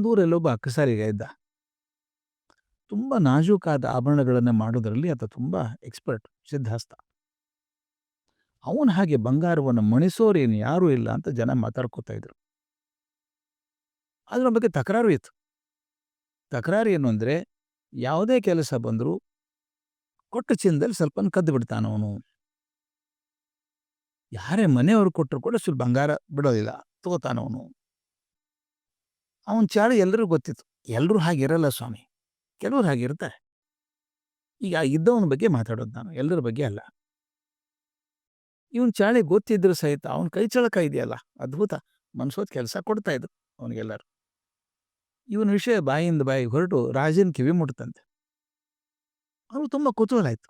ಒಂದೂರಲ್ಲೊಬ್ಬ ಅಕ್ಕಸಾರಿಗೆ ಇದ್ದ. ತುಂಬ ನಾಜೂಕಾದ ಆಭರಣಗಳನ್ನು ಮಾಡೋದರಲ್ಲಿ ಆತ ತುಂಬ ಎಕ್ಸ್ಪರ್ಟ್ ಸಿದ್ಧಾಸ್ತ ಅವನ ಹಾಗೆ ಬಂಗಾರವನ್ನು ಮಣಿಸೋರೇನು ಯಾರೂ ಇಲ್ಲ ಅಂತ ಜನ ಮಾತಾಡ್ಕೋತಾ ಇದ್ರು. ಅದರ ಬಗ್ಗೆ ತಕರಾರು ಇತ್ತು. ತಕರಾರು ಏನು ಅಂದರೆ, ಯಾವುದೇ ಕೆಲಸ ಬಂದರೂ ಕೊಟ್ಟ ಚಿನ್ನದಲ್ಲಿ ಸ್ವಲ್ಪ ಕದ್ದು ಬಿಡ್ತಾನವನು ಯಾರೇ ಮನೆಯವರು ಕೊಟ್ಟರು ಕೂಡ ಸ್ವಲ್ಪ ಬಂಗಾರ ಬಿಡೋದಿಲ್ಲ ತಗೋತಾನವನು ಅವನ ಚಾಳು ಎಲ್ಲರಿಗೂ ಗೊತ್ತಿತ್ತು. ಎಲ್ಲರೂ ಹಾಗಿರಲ್ಲ ಸ್ವಾಮಿ. ಕೆಲವರು ಹಾಗಿರ್ತಾರೆ. ಈಗ ಇದ್ದವನ ಬಗ್ಗೆ ಮಾತಾಡೋದು ನಾನು ಎಲ್ಲರ ಬಗ್ಗೆ ಅಲ್ಲ. ಇವನ್ ಚಾಳಿ ಗೊತ್ತಿದ್ರು ಸಹಿತ ಅವನ ಕೈ ಚಳಕ ಇದೆಯಲ್ಲ, ಅದ್ಭುತ. ಮನ್ಸೋದ್ ಕೆಲಸ ಕೊಡ್ತಾ ಇದ್ರು ಅವನಿಗೆಲ್ಲರು. ಇವನ ವಿಷಯ ಬಾಯಿಂದ ಬಾಯಿ ಹೊರಟು ರಾಜನ್ ಕಿವಿ ಮುಟ್ತಂತೆ. ಅವನು ತುಂಬ ಕುತೂಹಲ ಆಯ್ತು.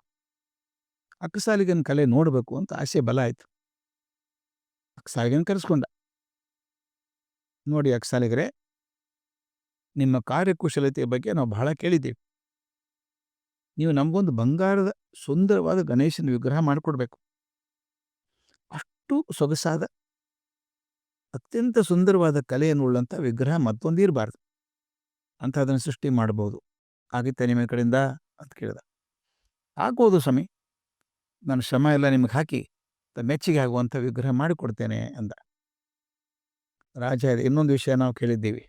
ಅಕ್ಕಸಾಲಿಗನ ಕಲೆ ನೋಡಬೇಕು ಅಂತ ಆಸೆ ಬಲ ಆಯ್ತು. ಅಕ್ಕಸಾಲಿಗನ ಕರೆಸ್ಕೊಂಡ. ನೋಡಿ ಅಕ್ಕಸಾಲಿಗರೇ ನಿಮ್ಮ ಕಾರ್ಯಕುಶಲತೆಯ ಬಗ್ಗೆ ನಾವು ಬಹಳ ಕೇಳಿದ್ದೀವಿ. ನೀವು ನಮಗೊಂದು ಬಂಗಾರದ ಸುಂದರವಾದ ಗಣೇಶನ ವಿಗ್ರಹ ಮಾಡಿಕೊಡ್ಬೇಕು. ಅಷ್ಟು ಸೊಗಸಾದ, ಅತ್ಯಂತ ಸುಂದರವಾದ ಕಲೆಯನ್ನು ಉಳ್ಳಂಥ ವಿಗ್ರಹ ಮತ್ತೊಂದು ಇರಬಾರ್ದು. ಅಂತ ಅದನ್ನು ಸೃಷ್ಟಿ ಮಾಡ್ಬೋದು. ಆಗಿತ್ತೆ ನಿಮ್ಮ ಕಡೆಯಿಂದ ಅಂತ ಕೇಳಿದ. ಆಗ್ಬೋದು ಸ್ವಾಮಿ. ನಾನು ಶ್ರಮ ಎಲ್ಲ ನಿಮಗೆ ಹಾಕಿ ಮೆಚ್ಚುಗೆ ಆಗುವಂಥ ವಿಗ್ರಹ ಮಾಡಿಕೊಡ್ತೇನೆ ಅಂದ. ರಾಜ, ಇನ್ನೊಂದು ವಿಷಯ ನಾವು ಕೇಳಿದ್ದೀವಿ.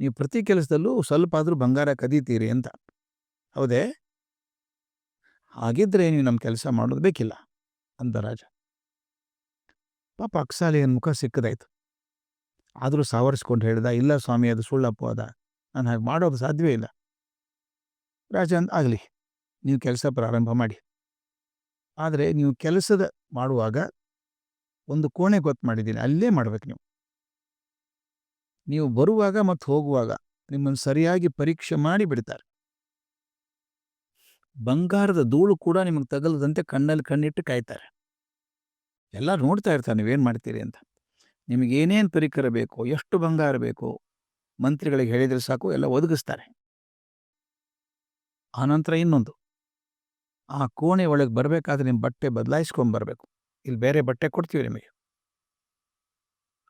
ನೀವು ಪ್ರತಿ ಕೆಲಸದಲ್ಲೂ ಸ್ವಲ್ಪ ಆದರೂ ಬಂಗಾರ ಕದೀತೀರಿ ಅಂತ. ಹೌದೇ? ಹಾಗಿದ್ರೆ ನೀವು ನಮ್ಮ ಕೆಲಸ ಮಾಡೋದು ಬೇಕಿಲ್ಲ, ಅಂದ ರಾಜ. ಪಾಪ ಅಕ್ಸಾಲಿಯನ್ ಮುಖ ಸಿಕ್ಕದಾಯ್ತು. ಆದರೂ ಸಾವರಿಸ್ಕೊಂಡು ಹೇಳ್ದ, ಇಲ್ಲ ಸ್ವಾಮಿ, ಅದು ಸುಳ್ಳಪ್ಪು ಅದ. ನಾನು ಹಾಗೆ ಮಾಡೋದು ಸಾಧ್ಯವೇ ಇಲ್ಲ. ರಾಜ ಅಂತ ಆಗಲಿ, ನೀವು ಕೆಲಸ ಪ್ರಾರಂಭ ಮಾಡಿ. ಆದರೆ ನೀವು ಕೆಲಸದ ಮಾಡುವಾಗ ಒಂದು ಕೋಣೆ ಗೊತ್ತು ಮಾಡಿದ್ದೀನಿ ಅಲ್ಲೇ ಮಾಡ್ಬೇಕು ನೀವು. ನೀವು ಬರುವಾಗ ಮತ್ತು ಹೋಗುವಾಗ ನಿಮ್ಮನ್ನು ಸರಿಯಾಗಿ ಪರೀಕ್ಷೆ ಮಾಡಿ ಬಿಡ್ತಾರೆ ಬಂಗಾರದ ಧೂಳು ಕೂಡ ನಿಮಗೆ ತಗಲದಂತೆ ಕಣ್ಣಲ್ಲಿ ಕಣ್ಣಿಟ್ಟು ಕಾಯ್ತಾರೆ. ಎಲ್ಲ ನೋಡ್ತಾ ಇರ್ತಾರೆ ನೀವೇನು ಮಾಡ್ತೀರಿ ಅಂತ. ನಿಮಗೆ ಏನೇನು ಪರಿಕರ ಬೇಕು, ಎಷ್ಟು ಬಂಗಾರ ಬೇಕು, ಮಂತ್ರಿಗಳಿಗೆ ಹೇಳಿದರೆ ಸಾಕು, ಎಲ್ಲ ಒದಗಿಸ್ತಾರೆ. ಆನಂತರ ಇನ್ನೊಂದು. ಆ ಕೋಣೆ ಒಳಗೆ ಬರಬೇಕಾದ್ರೆ ನಿಮ್ಮ ಬಟ್ಟೆ ಬದಲಾಯಿಸ್ಕೊಂಡು ಬರಬೇಕು. ಇಲ್ಲಿ ಬೇರೆ ಬಟ್ಟೆ ಕೊಡ್ತೀವಿ ನಿಮಗೆ.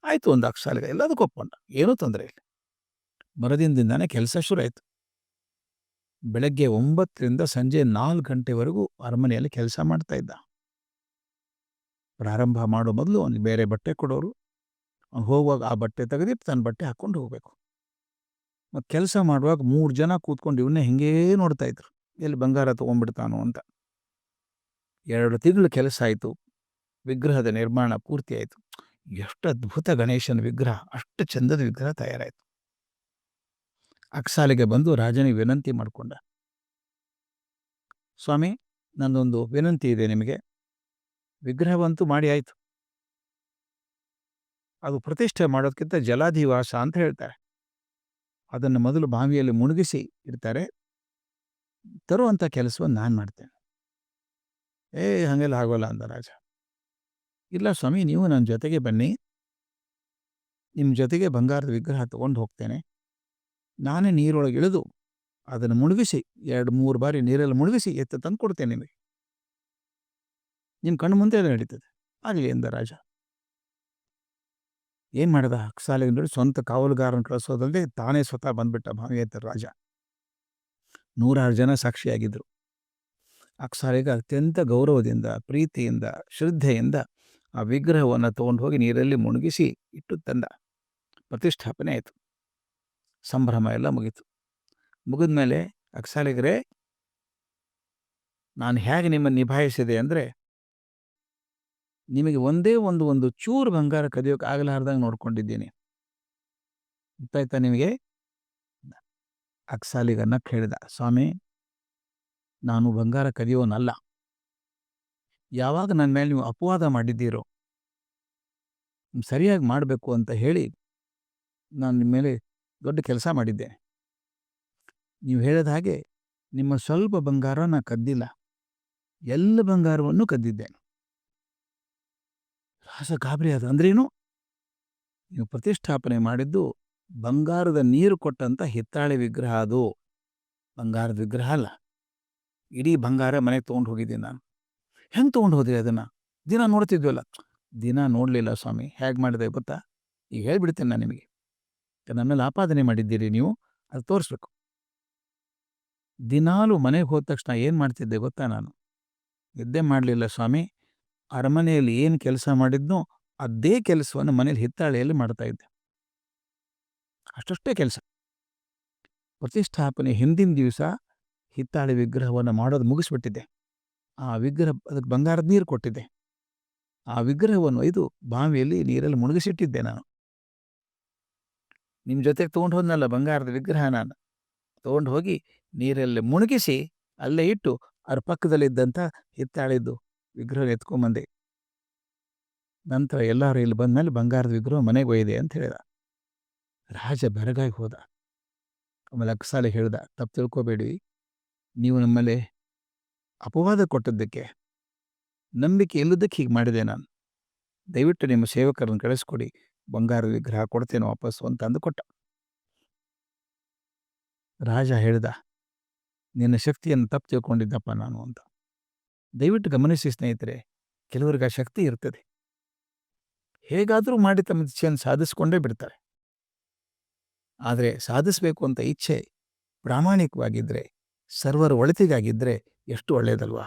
ಆಯಿತು ಒಂದು ಅಕ್ಷಾಲಿಗ ಎಲ್ಲದಕ್ಕೂ ಒಪ್ಕೊಂಡ ಏನೂ ತೊಂದರೆ ಇಲ್ಲ. ಮರದಿಂದಾನೆ ಕೆಲಸ ಶುರು ಆಯಿತು. ಬೆಳಗ್ಗೆ ಒಂಬತ್ತರಿಂದ ಸಂಜೆ ನಾಲ್ಕು ಗಂಟೆವರೆಗೂ ಅರಮನೆಯಲ್ಲಿ ಕೆಲಸ ಮಾಡ್ತಾ ಇದ್ದ. ಪ್ರಾರಂಭ ಮಾಡೋ ಮೊದಲು ಅವನಿಗೆ ಬೇರೆ ಬಟ್ಟೆ ಕೊಡೋರು. ಅವ್ನು ಹೋಗುವಾಗ ಆ ಬಟ್ಟೆ ತೆಗೆದಿಟ್ಟು ತನ್ನ ಬಟ್ಟೆ ಹಾಕ್ಕೊಂಡು ಹೋಗಬೇಕು. ಮತ್ತು ಕೆಲಸ ಮಾಡುವಾಗ ಮೂರು ಜನ ಕೂತ್ಕೊಂಡು ಇವನ್ನೇ ಹಿಂಗೇ ನೋಡ್ತಾ ಇದ್ರು. ಎಲ್ಲಿ ಬಂಗಾರ ತೊಗೊಂಡ್ಬಿಡ್ತಾನೋ ಅಂತ. ಎರಡು ತಿಂಗಳು ಕೆಲಸ ಆಯಿತು. ವಿಗ್ರಹದ ನಿರ್ಮಾಣ ಪೂರ್ತಿ ಆಯಿತು. ಎಷ್ಟು ಅದ್ಭುತ ಗಣೇಶನ ವಿಗ್ರಹ, ಅಷ್ಟು ಚಂದದ ವಿಗ್ರಹ ತಯಾರಾಯಿತು. ಅಕ್ಸಾಲಿಗೆ ಬಂದು ರಾಜನಿಗೆ ವಿನಂತಿ ಮಾಡಿಕೊಂಡ. ಸ್ವಾಮಿ ನನ್ನೊಂದು ವಿನಂತಿ ಇದೆ ನಿಮಗೆ. ವಿಗ್ರಹವಂತೂ ಮಾಡಿ ಆಯಿತು. ಅದು ಪ್ರತಿಷ್ಠೆ ಮಾಡೋದಕ್ಕಿಂತ ಜಲಾಧಿವಾಸ ಅಂತ ಹೇಳ್ತಾರೆ. ಅದನ್ನು ಮೊದಲು ಬಾವಿಯಲ್ಲಿ ಮುಳುಗಿಸಿ ಇರ್ತಾರೆ ತರುವಂಥ ಕೆಲಸವನ್ನು ನಾನು ಮಾಡ್ತೇನೆ. ಏ ಹಾಗೆಲ್ಲ ಆಗೋಲ್ಲ ಅಂದ ರಾಜ. ಇಲ್ಲ ಸ್ವಾಮಿ, ನೀವು ನನ್ನ ಜೊತೆಗೆ ಬನ್ನಿ. ನಿಮ್ಮ ಜೊತೆಗೆ ಬಂಗಾರದ ವಿಗ್ರಹ ತಗೊಂಡು ಹೋಗ್ತೇನೆ. ನಾನೇ ನೀರೊಳಗೆ ಇಳಿದು ಅದನ್ನು ಮುಳುಗಿಸಿ, ಎರಡು, ಮೂರು ಬಾರಿ ನೀರಲ್ಲಿ ಮುಳುಗಿಸಿ ಎತ್ತ ತಂದು ಕೊಡ್ತೇನೆ ನಿಮಗೆ. ನಿಮ್ಮ ಕಣ್ಣು ಮುಂದೆ ಅದು ನಡೀತದೆ. ಆಗಲಿ ಎಂದ ರಾಜ. ಏನು ಮಾಡಿದ? ಅಕ್ಸಾಲಿಗೆ ನೋಡಿ ಸ್ವಂತ ಕಾವಲುಗಾರನ ಕಳಿಸೋದಲ್ಲದೆ ತಾನೇ ಸ್ವತಃ ಬಂದ್ಬಿಟ್ಟ ಭಾವಿ ರಾಜ. ನೂರಾರು ಜನ ಸಾಕ್ಷಿಯಾಗಿದ್ದರು ಅಕ್ಸಾಲಿಗೆ ಅತ್ಯಂತ ಗೌರವದಿಂದ, ಪ್ರೀತಿಯಿಂದ, ಶ್ರದ್ಧೆಯಿಂದ ಆ ವಿಗ್ರಹವನ್ನು ತಗೊಂಡು ಹೋಗಿ ನೀರಲ್ಲಿ ಮುಳುಗಿಸಿ ಇಟ್ಟು ತಂದ. ಪ್ರತಿಷ್ಠಾಪನೆ ಆಯಿತು. ಸಂಭ್ರಮ ಎಲ್ಲ ಮುಗೀತು. ಮುಗಿದ ಮೇಲೆ ಅಕ್ಸಾಲಿಗರೇ, ನಾನು ಹೇಗೆ ನಿಮ್ಮನ್ನು ನಿಭಾಯಿಸಿದೆ ಅಂದರೆ, ನಿಮಗೆ ಒಂದೇ ಒಂದು ಒಂದು ಚೂರು ಬಂಗಾರ ಕದಿಯೋಕೆ ಆಗಲಾರ್ದಂಗೆ ನೋಡ್ಕೊಂಡಿದ್ದೀನಿ. ಗೊತ್ತಾಯ್ತಾ ನಿಮಗೆ? ಅಕ್ಸಾಲಿಗನ್ನ ಕೇಳಿದ, ಸ್ವಾಮಿ, ನಾನು ಬಂಗಾರ ಕದಿಯೋನಲ್ಲ. ಯಾವಾಗ ನನ್ನ ಮೇಲೆ ನೀವು ಅಪವಾದ ಮಾಡಿದ್ದೀರೋ ಸರಿಯಾಗಿ ಮಾಡಬೇಕು ಅಂತ ಹೇಳಿ ನಾನು ನಿಮ್ಮ ಮೇಲೆ ದೊಡ್ಡ ಕೆಲಸ ಮಾಡಿದ್ದೇನೆ ನೀವು ಹೇಳಿದ ಹಾಗೆ ನಿಮ್ಮ ಸ್ವಲ್ಪ ಬಂಗಾರ ನಾನು ಕದ್ದಿಲ್ಲ. ಎಲ್ಲ ಬಂಗಾರವನ್ನು ಕದ್ದಿದ್ದೇನೆ ರಾಸ ಗಾಬರಿ ಅದು ಅಂದ್ರೇನು ನೀವು ಪ್ರತಿಷ್ಠಾಪನೆ ಮಾಡಿದ್ದು ಬಂಗಾರದ ನೀರು ಕೊಟ್ಟಂತ ಹಿತ್ತಾಳೆ ವಿಗ್ರಹ ಅದು. ಬಂಗಾರದ ವಿಗ್ರಹ ಅಲ್ಲ. ಇಡೀ ಬಂಗಾರ ಮನೆಗೆ ತೊಗೊಂಡು ಹೋಗಿದ್ದೀನಿ ನಾನು. ಹೆಂಗೆ ತೊಗೊಂಡು ಹೋದ್ರಿ ಅದನ್ನು? ದಿನ ನೋಡ್ತಿದ್ವಲ್ಲ. ದಿನ ನೋಡಲಿಲ್ಲ ಸ್ವಾಮಿ. ಹೇಗೆ ಮಾಡಿದೆ ಗೊತ್ತಾ? ಈಗ ಹೇಳ್ಬಿಡ್ತೇನೆ ನಾನು ನಿಮಗೆ. ನನ್ನ ಮೇಲೆ ಆಪಾದನೆ ಮಾಡಿದ್ದೀರಿ ನೀವು, ಅದು ತೋರಿಸ್ಬೇಕು. ದಿನಾಲು ಮನೆಗೆ ಹೋದ ತಕ್ಷಣ ಏನು ಮಾಡ್ತಿದ್ದೆ ಗೊತ್ತಾ ನಾನು? ನಿದ್ದೆ ಮಾಡಲಿಲ್ಲ ಸ್ವಾಮಿ. ಅರಮನೆಯಲ್ಲಿ ಏನು ಕೆಲಸ ಮಾಡಿದ್ನೋ, ಅದೇ ಕೆಲಸವನ್ನು ಮನೇಲಿ ಹಿತ್ತಾಳೆಯಲ್ಲಿ ಮಾಡ್ತಾ ಇದ್ದೆ. ಅಷ್ಟಷ್ಟೇ ಕೆಲಸ. ಪ್ರತಿಷ್ಠಾಪನೆ ಹಿಂದಿನ ದಿವಸ ಹಿತ್ತಾಳೆ ವಿಗ್ರಹವನ್ನು ಮಾಡೋದು ಮುಗಿಸ್ಬಿಟ್ಟಿದ್ದೆ. ಆ ವಿಗ್ರಹ, ಅದಕ್ಕೆ ಬಂಗಾರದ ನೀರು ಕೊಟ್ಟಿದ್ದೆ. ಆ ವಿಗ್ರಹವನ್ನು ಒಯ್ದು ಬಾವಿಯಲ್ಲಿ ನೀರಲ್ಲಿ ಮುಳುಗಿಸಿಟ್ಟಿದ್ದೆ ನಾನು. ನಿಮ್ಮ ಜೊತೆಗೆ ತೊಗೊಂಡು ಹೋದ್ನಲ್ಲ ಬಂಗಾರದ ವಿಗ್ರಹ ನಾನು. ತೊಗೊಂಡು ಹೋಗಿ ನೀರಲ್ಲಿ ಮುಳುಗಿಸಿ ಅಲ್ಲೇ ಇಟ್ಟು ಅದ್ರ ಪಕ್ಕದಲ್ಲಿದ್ದಂಥ ಹಿತ್ತಾಳಿದ್ದು ವಿಗ್ರಹ ಎತ್ಕೊಂಬಂದೆ. ನಂತರ ಎಲ್ಲರೂ ಇಲ್ಲಿ ಬಂದಮೇಲೆ ಬಂಗಾರದ ವಿಗ್ರಹ ಮನೆಗೆ ಒಯ್ದೆ ಅಂತ ಹೇಳಿದ. ರಾಜ ಬೆರಗಾಗಿ ಹೋದ. ಆಮೇಲೆ ಅಕ್ಸಾಲೆ ಹೇಳ್ದ, ತಪ್ಪು ತಿಳ್ಕೊಬೇಡಿ. ನೀವು ನಮ್ಮಲ್ಲಿ ಅಪವಾದ ಕೊಟ್ಟದ್ದಕ್ಕೆ ನಂಬಿಕೆ ಇಲ್ಲದಕ್ಕೆ ಹೀಗೆ ಮಾಡಿದೆ ನಾನು. ದಯವಿಟ್ಟು ನಿಮ್ಮ ಸೇವಕರನ್ನು ಕಳಿಸ್ಕೊಡಿ. ಬಂಗಾರ ವಿಗ್ರಹ ಕೊಡ್ತೇನೆ ವಾಪಸ್ಸು ಅಂತ ಅಂದು ಕೊಟ್ಟ ರಾಜ ಹೇಳ್ದ, ನಿನ್ನ ಶಕ್ತಿಯನ್ನು ತಪ್ಪು ತಿಳ್ಕೊಂಡಿದ್ದಪ್ಪ ನಾನು ಅಂತ. ದಯವಿಟ್ಟು ಗಮನಿಸಿ ಸ್ನೇಹಿತರೆ, ಕೆಲವರಿಗೆ ಆ ಶಕ್ತಿ ಇರ್ತದೆ. ಹೇಗಾದರೂ ಮಾಡಿ ತಮ್ಮ ಇಚ್ಛೆಯನ್ನು ಸಾಧಿಸ್ಕೊಂಡೇ ಬಿಡ್ತಾರೆ. ಆದರೆ ಸಾಧಿಸಬೇಕು ಅಂತ ಇಚ್ಛೆ ಪ್ರಾಮಾಣಿಕವಾಗಿದ್ದರೆ ಸರ್ವರ ಒಳಿತಿಗಾಗಿದ್ದರೆ ಎಷ್ಟು ಒಳ್ಳೆಯದಲ್ವಾ